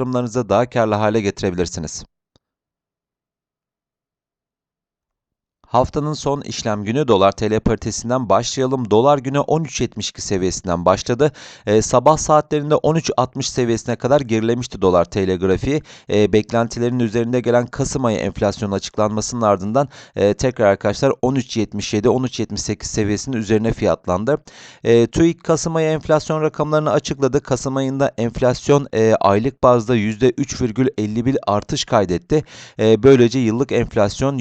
yatırımlarınızı daha karlı hale getirebilirsiniz. Haftanın son işlem günü dolar TL paritesinden başlayalım. Dolar günü 13.72 seviyesinden başladı. Ee, sabah saatlerinde 13.60 seviyesine kadar gerilemişti dolar TL grafiği. Ee, beklentilerin üzerinde gelen Kasım ayı enflasyonun açıklanmasının ardından e, tekrar arkadaşlar 13.77 13.78 seviyesinin üzerine fiyatlandı. E, TÜİK Kasım ayı enflasyon rakamlarını açıkladı. Kasım ayında enflasyon e, aylık bazda %3,51 artış kaydetti. E, böylece yıllık enflasyon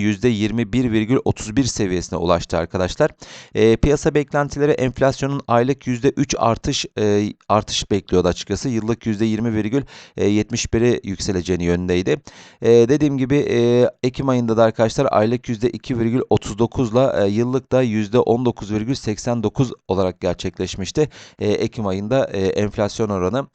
%21,31 seviyesine ulaştı arkadaşlar. E, piyasa beklentileri enflasyonun aylık %3 artış e, artış bekliyordu açıkçası. Yıllık %20,71'e yükseleceğini yönündeydi. E, dediğim gibi e, Ekim ayında da arkadaşlar aylık %2,39 ile e, yıllık da %19,89 olarak gerçekleşmişti. E, Ekim ayında e, enflasyon oranı.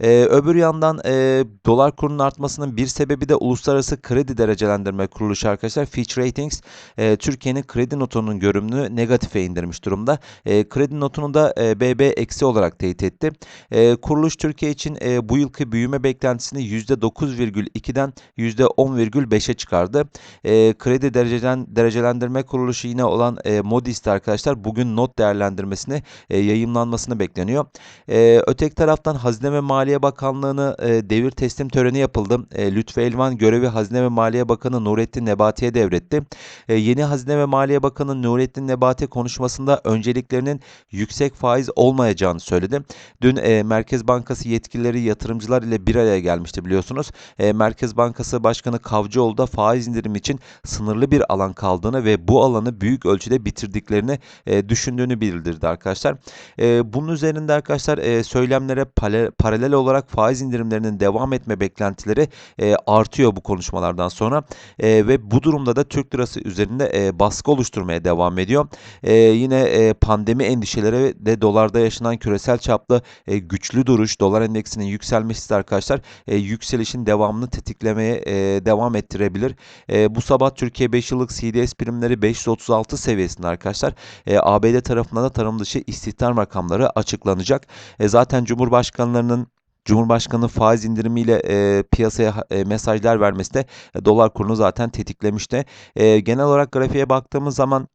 E, öbür yandan e, dolar kurunun artmasının bir sebebi de uluslararası kredi derecelendirme kuruluşu arkadaşlar. Fitch Ratings e, Türkiye'nin kredi notunun görünümünü negatife indirmiş durumda. E, kredi notunu da e, BB eksi olarak teyit etti. E, kuruluş Türkiye için e, bu yılki büyüme beklentisini %9,2'den %10,5'e çıkardı. E, kredi derecelen, derecelendirme kuruluşu yine olan e, Moody's'te arkadaşlar bugün not değerlendirmesini e, yayımlanmasını bekleniyor. E, öteki taraftan Hazine ve Maliye Bakanlığı'nı e, devir teslim töreni yapıldı. E, Lütfü Elvan görevi Hazine ve Maliye Bakanı Nurettin Nebati'ye devretti. E, yeni Hazine ve Maliye Bakanı Nurettin Nebati konuşmasında önceliklerinin yüksek faiz olmayacağını söyledi. Dün e, Merkez Bankası yetkilileri yatırımcılar ile bir araya gelmişti biliyorsunuz. E, Merkez Bankası Başkanı Kavcıoğlu da faiz indirimi için sınırlı bir alan kaldığını ve bu alanı büyük ölçüde bitirdiklerini e, düşündüğünü bildirdi arkadaşlar. E, bunun üzerinde arkadaşlar e, söylemlere pale, paralel olarak faiz indirimlerinin devam etme beklentileri e, artıyor bu konuşmalardan sonra e, ve bu durumda da Türk lirası üzerinde e, baskı oluşturmaya devam ediyor. E, yine e, pandemi endişeleri de dolarda yaşanan küresel çaplı e, güçlü duruş, dolar endeksinin yükselmesi de arkadaşlar e, yükselişin devamını tetiklemeye e, devam ettirebilir. E, bu sabah Türkiye 5 yıllık CDS primleri 536 seviyesinde arkadaşlar. E, ABD tarafından da tarım dışı istihdam rakamları açıklanacak. E, zaten Cumhurbaşkanlarının Cumhurbaşkanı faiz indirimiyle e, piyasaya e, mesajlar vermesi de e, dolar kurunu zaten tetiklemişti. E, genel olarak grafiğe baktığımız zaman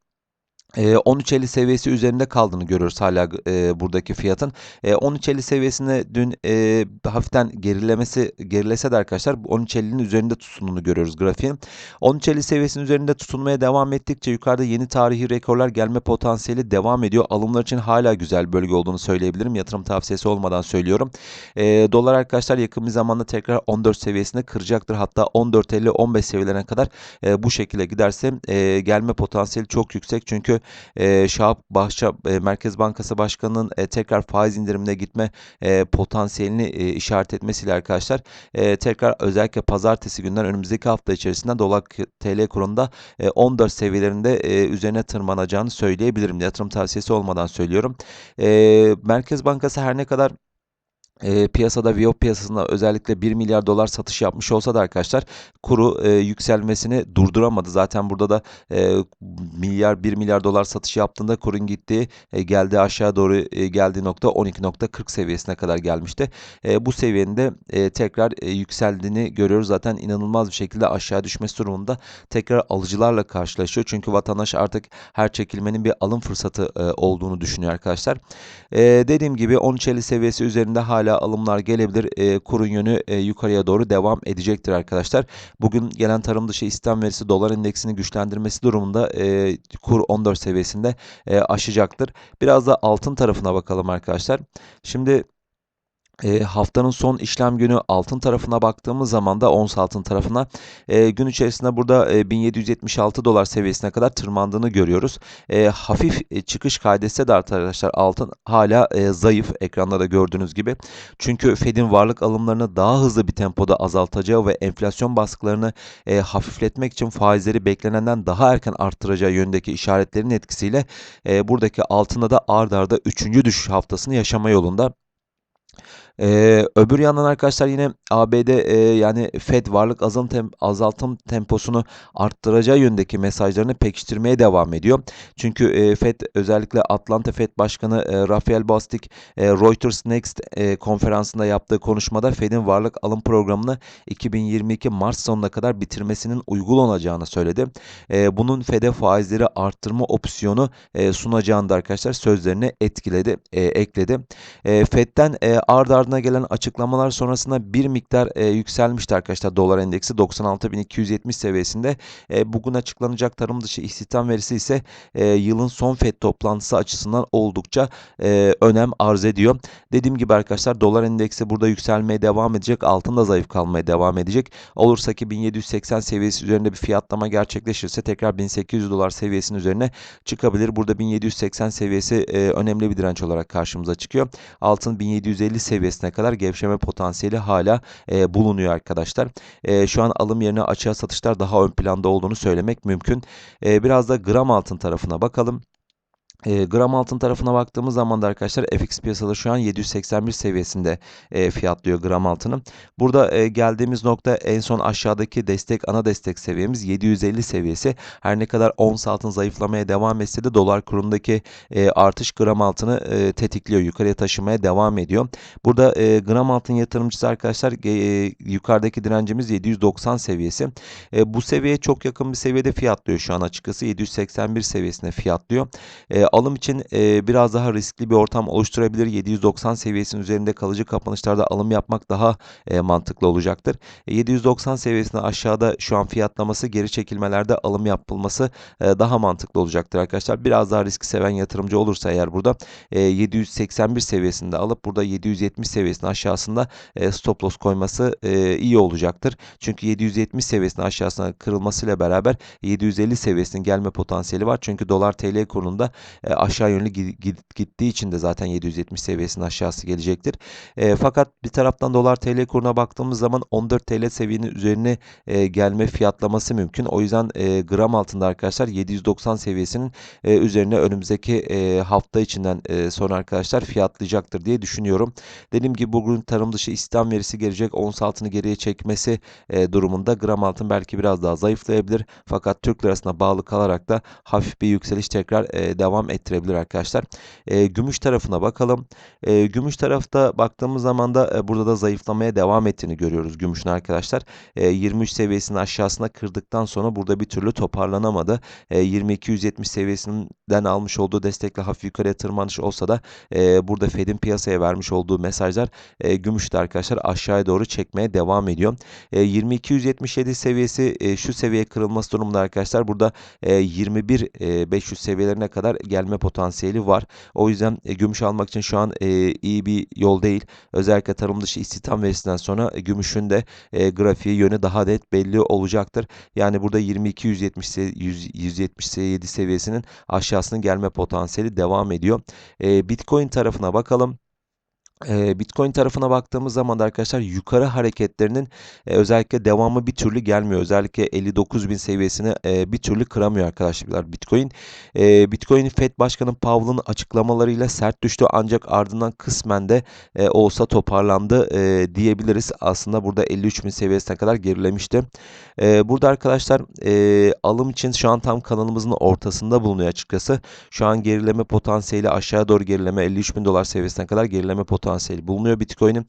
e, 13.50 seviyesi üzerinde kaldığını görüyoruz hala e, buradaki fiyatın. E, 13.50 seviyesine dün e, hafiften gerilemesi gerilese de arkadaşlar 13.50'nin üzerinde tutunduğunu görüyoruz grafiğin. 13.50 seviyesinin üzerinde tutunmaya devam ettikçe yukarıda yeni tarihi rekorlar gelme potansiyeli devam ediyor. Alımlar için hala güzel bölge olduğunu söyleyebilirim. Yatırım tavsiyesi olmadan söylüyorum. E, dolar arkadaşlar yakın bir zamanda tekrar 14 seviyesini kıracaktır. Hatta 14.50-15 seviyelerine kadar e, bu şekilde giderse e, gelme potansiyeli çok yüksek. Çünkü e, Şahap Bahçe e, Merkez Bankası Başkanı'nın e, tekrar faiz indirimine gitme e, potansiyelini e, işaret etmesiyle arkadaşlar e, tekrar özellikle pazartesi günden önümüzdeki hafta içerisinde dolar TL kurunda e, 14 seviyelerinde e, üzerine tırmanacağını söyleyebilirim. Yatırım tavsiyesi olmadan söylüyorum. E, Merkez Bankası her ne kadar e, piyasada Viyop piyasasında özellikle 1 milyar dolar satış yapmış olsa da arkadaşlar kuru e, yükselmesini durduramadı. Zaten burada da e, milyar 1 milyar dolar satış yaptığında kurun gittiği e, geldiği aşağı doğru e, geldiği nokta 12.40 seviyesine kadar gelmişti. E, bu seviyenin de e, tekrar e, yükseldiğini görüyoruz. Zaten inanılmaz bir şekilde aşağı düşmesi durumunda tekrar alıcılarla karşılaşıyor. Çünkü vatandaş artık her çekilmenin bir alım fırsatı e, olduğunu düşünüyor arkadaşlar. E, dediğim gibi 13.50 seviyesi üzerinde hala hala alımlar gelebilir. E, kurun yönü e, yukarıya doğru devam edecektir arkadaşlar. Bugün gelen tarım dışı istihdam verisi dolar endeksini güçlendirmesi durumunda e, kur 14 seviyesinde e, aşacaktır. Biraz da altın tarafına bakalım arkadaşlar. Şimdi E, haftanın son işlem günü altın tarafına baktığımız zaman da ons altın tarafına e, gün içerisinde burada e, 1776 dolar seviyesine kadar tırmandığını görüyoruz. E, hafif e, çıkış kaydetse de arkadaşlar altın hala e, zayıf ekranda da gördüğünüz gibi. Çünkü Fed'in varlık alımlarını daha hızlı bir tempoda azaltacağı ve enflasyon baskılarını e, hafifletmek için faizleri beklenenden daha erken arttıracağı yönündeki işaretlerin etkisiyle e, buradaki altında da ard arda 3. düşüş haftasını yaşama yolunda. Ee, öbür yandan arkadaşlar yine ABD e, yani Fed varlık azalım, tem azaltım temposunu arttıracağı yönündeki mesajlarını pekiştirmeye devam ediyor. Çünkü e, Fed özellikle Atlanta Fed Başkanı e, Rafael Bostic e, Reuters Next e, konferansında yaptığı konuşmada Fed'in varlık alım programını 2022 Mart sonuna kadar bitirmesinin uygun olacağını söyledi. E, bunun Fed'e faizleri arttırma opsiyonu e, sunacağını da arkadaşlar sözlerine etkiledi, e, ekledi. E, Fed'den e, ard ardına gelen açıklamalar sonrasında bir miktar e, yükselmişti arkadaşlar dolar endeksi 96.270 seviyesinde. E, bugün açıklanacak tarım dışı istihdam verisi ise e, yılın son FED toplantısı açısından oldukça e, önem arz ediyor. Dediğim gibi arkadaşlar dolar endeksi burada yükselmeye devam edecek. Altın da zayıf kalmaya devam edecek. Olursa ki 1780 seviyesi üzerinde bir fiyatlama gerçekleşirse tekrar 1800 dolar seviyesinin üzerine çıkabilir. Burada 1780 seviyesi e, önemli bir direnç olarak karşımıza çıkıyor. Altın 1750 seviyesi seviyesine kadar gevşeme potansiyeli hala e, bulunuyor arkadaşlar. E, şu an alım yerine açığa satışlar daha ön planda olduğunu söylemek mümkün. E, biraz da gram altın tarafına bakalım. E, gram altın tarafına baktığımız zaman da arkadaşlar FX piyasaları şu an 781 seviyesinde e, fiyatlıyor gram altını. Burada e, geldiğimiz nokta en son aşağıdaki destek ana destek seviyemiz 750 seviyesi. Her ne kadar ons altın zayıflamaya devam etse de dolar kurundaki e, artış gram altını e, tetikliyor. Yukarıya taşımaya devam ediyor. Burada e, gram altın yatırımcısı arkadaşlar e, yukarıdaki direncimiz 790 seviyesi. E, bu seviyeye çok yakın bir seviyede fiyatlıyor şu an açıkçası. 781 seviyesinde fiyatlıyor. E, alım için e, biraz daha riskli bir ortam oluşturabilir. 790 seviyesinin üzerinde kalıcı kapanışlarda alım yapmak daha e, mantıklı olacaktır. E, 790 seviyesinde aşağıda şu an fiyatlaması geri çekilmelerde alım yapılması e, daha mantıklı olacaktır arkadaşlar. Biraz daha risk seven yatırımcı olursa eğer burada e, 781 seviyesinde alıp burada 770 seviyesinin aşağısında e, stop loss koyması e, iyi olacaktır. Çünkü 770 seviyesinin aşağısına kırılmasıyla beraber 750 seviyesinin gelme potansiyeli var. Çünkü dolar TL kurunda e, aşağı yönlü gittiği için de zaten 770 seviyesinin aşağısı gelecektir. E, fakat bir taraftan dolar TL kuruna baktığımız zaman 14 TL seviyenin üzerine e, gelme fiyatlaması mümkün. O yüzden e, gram altında arkadaşlar 790 seviyesinin e, üzerine önümüzdeki e, hafta içinden e, sonra arkadaşlar fiyatlayacaktır diye düşünüyorum. Dediğim gibi bugün tarım dışı istihdam verisi gelecek. Ons altını geriye çekmesi e, durumunda gram altın belki biraz daha zayıflayabilir. Fakat Türk lirasına bağlı kalarak da hafif bir yükseliş tekrar e, devam ettirebilir arkadaşlar. E, gümüş tarafına bakalım. E, gümüş tarafta baktığımız zaman da e, burada da zayıflamaya devam ettiğini görüyoruz gümüşün arkadaşlar. E, 23 seviyesinin aşağısına kırdıktan sonra burada bir türlü toparlanamadı. E, 2270 seviyesinden almış olduğu destekle hafif yukarıya tırmanış olsa da e, burada Fed'in piyasaya vermiş olduğu mesajlar e, gümüşte arkadaşlar aşağıya doğru çekmeye devam ediyor. E, 2277 seviyesi e, şu seviye kırılması durumunda arkadaşlar burada e, 21 e, 500 seviyelerine kadar gelme potansiyeli var. O yüzden e, gümüş almak için şu an e, iyi bir yol değil. Özellikle tarım dışı istihdam verisinden sonra e, gümüşün de e, grafiği yönü daha net belli olacaktır. Yani burada 22 170 177 seviyesinin aşağısının gelme potansiyeli devam ediyor. E, Bitcoin tarafına bakalım. Bitcoin tarafına baktığımız zaman da arkadaşlar yukarı hareketlerinin özellikle devamı bir türlü gelmiyor. Özellikle 59 bin seviyesini bir türlü kıramıyor arkadaşlar Bitcoin. Bitcoin Fed Başkanı Powell'ın açıklamalarıyla sert düştü ancak ardından kısmen de olsa toparlandı diyebiliriz. Aslında burada 53 bin seviyesine kadar gerilemişti. Burada arkadaşlar alım için şu an tam kanalımızın ortasında bulunuyor açıkçası. Şu an gerileme potansiyeli aşağı doğru gerileme 53 bin dolar seviyesine kadar gerileme potansiyeli potansiyeli bulunuyor Bitcoin'in.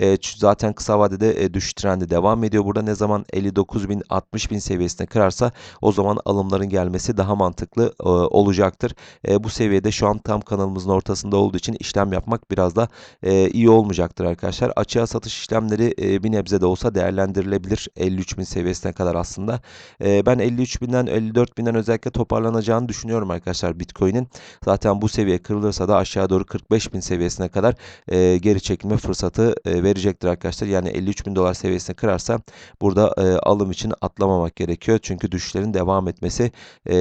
E, zaten kısa vadede e, düşüş trendi devam ediyor. Burada ne zaman 59 bin 60 bin seviyesine kırarsa o zaman alımların gelmesi daha mantıklı e, olacaktır. E, bu seviyede şu an tam kanalımızın ortasında olduğu için işlem yapmak biraz da e, iyi olmayacaktır arkadaşlar. Açığa satış işlemleri e, bir nebze de olsa değerlendirilebilir 53 bin seviyesine kadar aslında. E, ben 53 binden 54 binden özellikle toparlanacağını düşünüyorum arkadaşlar Bitcoin'in. Zaten bu seviye kırılırsa da aşağı doğru 45 bin seviyesine kadar e, e, geri çekilme fırsatı e, verecektir arkadaşlar. Yani 53 bin dolar seviyesini kırarsa burada e, alım için atlamamak gerekiyor. Çünkü düşüşlerin devam etmesi e,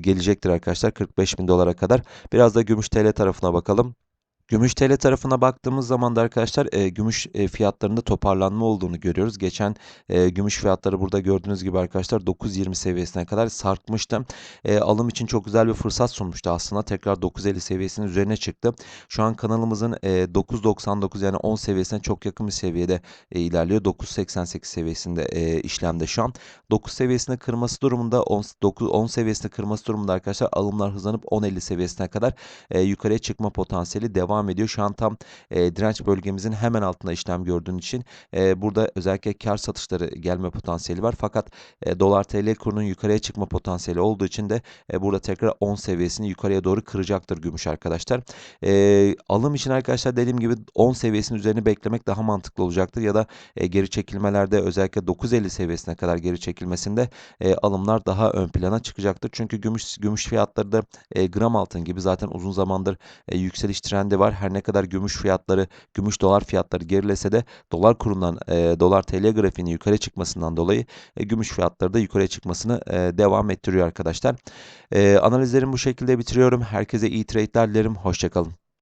gelecektir arkadaşlar 45 bin dolara kadar. Biraz da gümüş TL tarafına bakalım. Gümüş TL tarafına baktığımız zaman da arkadaşlar e, gümüş e, fiyatlarında toparlanma olduğunu görüyoruz. Geçen e, gümüş fiyatları burada gördüğünüz gibi arkadaşlar 9.20 seviyesine kadar sarkmıştı. E, alım için çok güzel bir fırsat sunmuştu aslında. Tekrar 9.50 seviyesinin üzerine çıktı. Şu an kanalımızın e, 9.99 yani 10 seviyesine çok yakın bir seviyede e, ilerliyor. 9.88 seviyesinde e, işlemde şu an. 9 seviyesini kırması durumunda 10, 9, 10 seviyesini kırması durumunda arkadaşlar alımlar hızlanıp 10.50 seviyesine kadar e, yukarıya çıkma potansiyeli devam ediyor. Şu an tam e, direnç bölgemizin hemen altında işlem gördüğün için e, burada özellikle kar satışları gelme potansiyeli var. Fakat e, dolar TL kurunun yukarıya çıkma potansiyeli olduğu için de e, burada tekrar 10 seviyesini yukarıya doğru kıracaktır gümüş arkadaşlar. E, alım için arkadaşlar dediğim gibi 10 seviyesinin üzerine beklemek daha mantıklı olacaktır. Ya da e, geri çekilmelerde özellikle 9.50 seviyesine kadar geri çekilmesinde e, alımlar daha ön plana çıkacaktır. Çünkü gümüş gümüş fiyatları da e, gram altın gibi zaten uzun zamandır e, yükseliş trendi var. Her ne kadar gümüş fiyatları, gümüş dolar fiyatları gerilese de dolar kurundan e, dolar TL grafiğinin yukarı çıkmasından dolayı e, gümüş fiyatları da yukarıya çıkmasını e, devam ettiriyor arkadaşlar. E, analizlerimi bu şekilde bitiriyorum. Herkese iyi trade'ler dilerim. Hoşçakalın.